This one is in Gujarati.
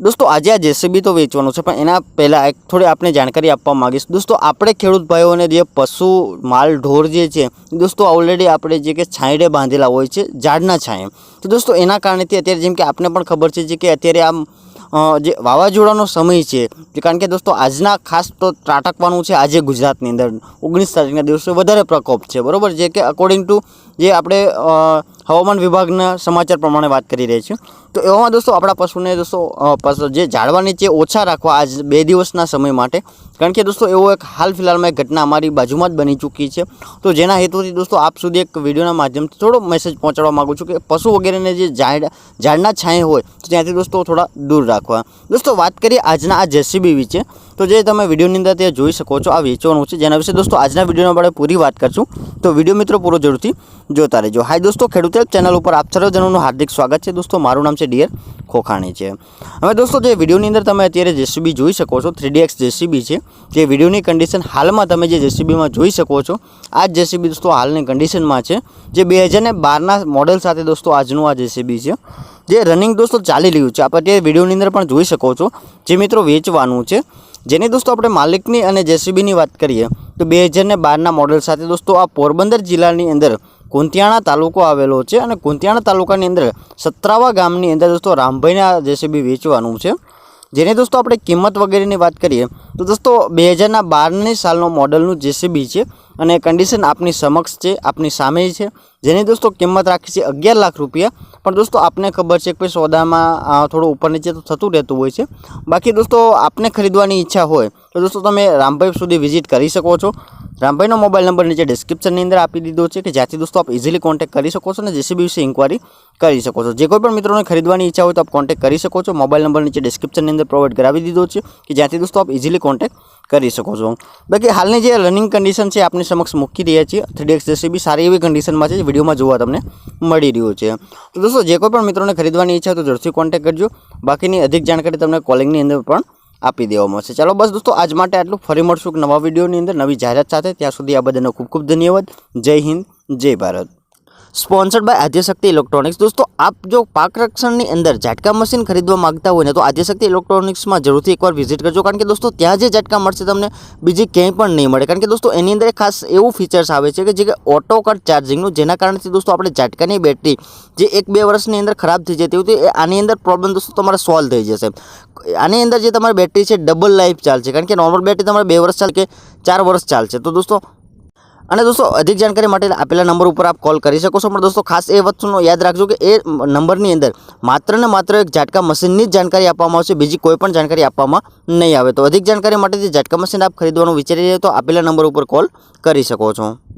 દોસ્તો, આજે આ જેસીબી તો વેચવાનું છે, પણ એના પહેલાં એક થોડી આપણે જાણકારી આપવા માગીશ. દોસ્તો, આપણે ખેડૂત ભાઈઓને જે પશુ, માલ, ઢોર જે છે, દોસ્તો ઓલરેડી આપણે જે કે છાંયડે બાંધેલા હોય છે, ઝાડના છાંયે. તો દોસ્તો, એના કારણેથી અત્યારે જેમ કે આપને પણ ખબર છે કે અત્યારે આમ જે વાવાઝોડાનો સમય છે કારણ કે દોસ્તો, આજના ખાસ તો ત્રાટકવાનું છે આજે ગુજરાતની અંદર. ઓગણીસ તારીખના દિવસે વધારે પ્રકોપ છે, બરોબર? જે કે અકોર્ડિંગ ટુ જે આપણે હવામાન વિભાગના સમાચાર પ્રમાણે વાત કરી રહી છીએ તો એવામાં દોસ્તો આપણા પશુને દોસ્તો જે ઝાડવા નીચે ઓછા રાખવા આજ બે દિવસના સમય માટે, કારણ કે દોસ્તો એવો એક હાલ ફિલહાલમાં એક ઘટના અમારી બાજુમાં જ બની ચૂકી છે. તો જેના હેતુથી દોસ્તો આપ સુધી એક વિડીયોના માધ્યમથી થોડો મેસેજ પહોંચાડવા માગું છું કે પશુ વગેરેને જે ઝાડ, ઝાડના છાંય હોય, તો ત્યાંથી દોસ્તો થોડા દૂર રાખવા. દોસ્તો વાત કરીએ આજના આ જેસીબી વિશે, તો જે તમે વિડીયોની અંદર ત્યાં જોઈ શકો છો, આ વેચવાનું છે. જેના વિશે દોસ્તો આજના વિડીયોમાં આપણે પૂરી વાત કરશું. તો વીડિયો મિત્રો પૂરો જરૂરથી જોતા રહેજો. હાય દોસ્તો, ખેડૂત હેલ્પ ચેનલ ઉપર આપ સર્વજનોનું હાર્દિક સ્વાગત છે. દોસ્તો, મારું નામ છે ડિયર ખોખાણી છે. હવે દોસ્તો, જે વિડીયોની અંદર તમે અત્યારે જેસીબી જોઈ શકો છો થ્રી એક્સ જેસીબી છે, જે વિડીયોની કન્ડિશન હાલમાં તમે જે જેસીબીમાં જોઈ શકો છો, આ જ જેસીબી દોસ્તો હાલની કન્ડિશનમાં છે, જે બે હજારને બારના મોડેલ સાથે દોસ્તો આજનું આ જેસીબી છે. જે રનિંગ દોસ્તો ચાલી રહ્યું છે. આપણે અત્યારે વિડીયોની અંદર પણ જોઈ શકો છો, જે મિત્રો વેચવાનું છે. જેની દોસ્તો આપણે માલિકની અને જેસીબીની વાત કરીએ, તો બે હજાર બારના મોડેલ સાથે દોસ્તો આ પોરબંદર જિલ્લાની અંદર કુંતિયાણા તાલુકો આવેલો છે અને કુંતિયાણા તાલુકાની અંદર સત્રાવા ગામની અંદર દોસ્તો રામભાઈને આ જેસીબી વેચવાનું છે. જેની દોસ્તો આપણે કિંમત વગેરેની વાત કરીએ, તો દોસ્તો બે હજારના બારની સાલનો મોડલનું જેસીબી છે અને કન્ડિશન આપની સમક્ષ છે, આપની સામે છે. જેની દોસ્તો કિંમત રાખી છે અગિયાર લાખ રૂપિયા. પણ દોસ્તો આપને ખબર છે કે સોદામાં થોડું ઉપર નીચે તો થતું રહેતું હોય છે. બાકી દોસ્તો આપને ખરીદવાની ઈચ્છા હોય તો દોસ્તો, તમે રામભાઈ સુધી વિઝિટ કરી શકો છો. રામભાઈનો મોબાઈલ નંબર નીચે ડિસ્ક્રિપ્શનની અંદર આપી દીધો છે કે જ્યાંથી દોસ્તો આપ ઇઝીલી કોન્ટેક્ટ કરી શકો છો અને જેસીબી વિશે ઇન્ક્વાયરી કરી શકો છો. જે કોઈ પણ મિત્રોને ખરીદવાની ઈચ્છા હોય તો આપ કોન્ટેક્ટ કરી શકો છો. મોબાઈલ નંબર નીચે ડિસ્ક્રિપ્શનની અંદર પ્રોવાઈડ કરાવી દીધો છે કે જ્યાંથી દોસ્તો આપ ઇઝીલી કોન્ટેક્ટ કરી શકો છો. બાકી હાલની જે રનિંગ કન્ડિશન છે આપની સમક્ષ મૂકી રહ્યા છીએ. થ્રી એક્સ જેસીબી સારી એવી કન્ડિશનમાં છે વિડીયોમાં જોવા તમને મળી રહ્યું છે. તો દોસ્તો, જે કોઈ પણ મિત્રોને ખરીદવાની ઈચ્છા હોય તો જરૂરથી કોન્ટેક્ટ કરજો. બાકીની અધિક જાણકારી તમને કોલિંગની અંદર પણ આપી દેવામાં આવશે. ચાલો બસ દોસ્તો, આજ માટે આટલું. ફરી મળશું નવા વિડીયોની અંદર, નવી જાહેરાત સાથે. ત્યાં સુધી આ બધાનો ખૂબ ખૂબ ધન્યવાદ. જય હિન્દ, જય Bharat. Sponsored by Adyashakti electronics દોસ્તો, આપ જો પાક રક્ષણની અંદર ઝાટકા મશીન ખરીદવા માગતા હોય ને, તો આદ્યશક્તિ ઇલેક્ટ્રોનિક્સમાં જરૂરથી એકવાર વિઝિટ કરજો. કારણ કે દોસ્તો, ત્યાં જે ઝાટકા મળશે તમને બીજી ક્યાંય પણ નહીં મળે. કારણ કે દોસ્તો, એની અંદર ખાસ એવું ફીચર્સ આવે છે કે જે કે ઓટો કટ ચાર્જિંગનું જેના કારણથી દોસ્તો આપણે ઝાટકાની બેટરી જે એક બે વર્ષની અંદર ખરાબ થઈ જતી હોય તો એ આની અંદર પ્રોબ્લેમ દોસ્તો તમારે સોલ્વ થઈ જશે. આની અંદર જે તમારી બેટરી છે ડબલ લાઈફ ચાલશે. કારણ કે નોર્મલ બેટરી તમારે બે વર્ષ ચાલે કે ચાર વર્ષ ચાલશે. તો દોસ્તો અને દોસ્તો, અધિક જાણકારી માટે આપેલા નંબર ઉપર આપ કોલ કરી શકો છો. પણ દોસ્તો, ખાસ એ વસ્તુનો યાદ રાખજો કે એ નંબરની અંદર માત્ર ને માત્ર એક ઝાટકા મશીનની જ જાણકારી આપવામાં આવશે. બીજી કોઈ પણ જાણકારી આપવામાં નહીં આવે. તો અધિક જાણકારી માટે જે ઝાટકા મશીન આપ ખરીદવાનું વિચારી રહ્યા તો આપેલા નંબર ઉપર કોલ કરી શકો છો.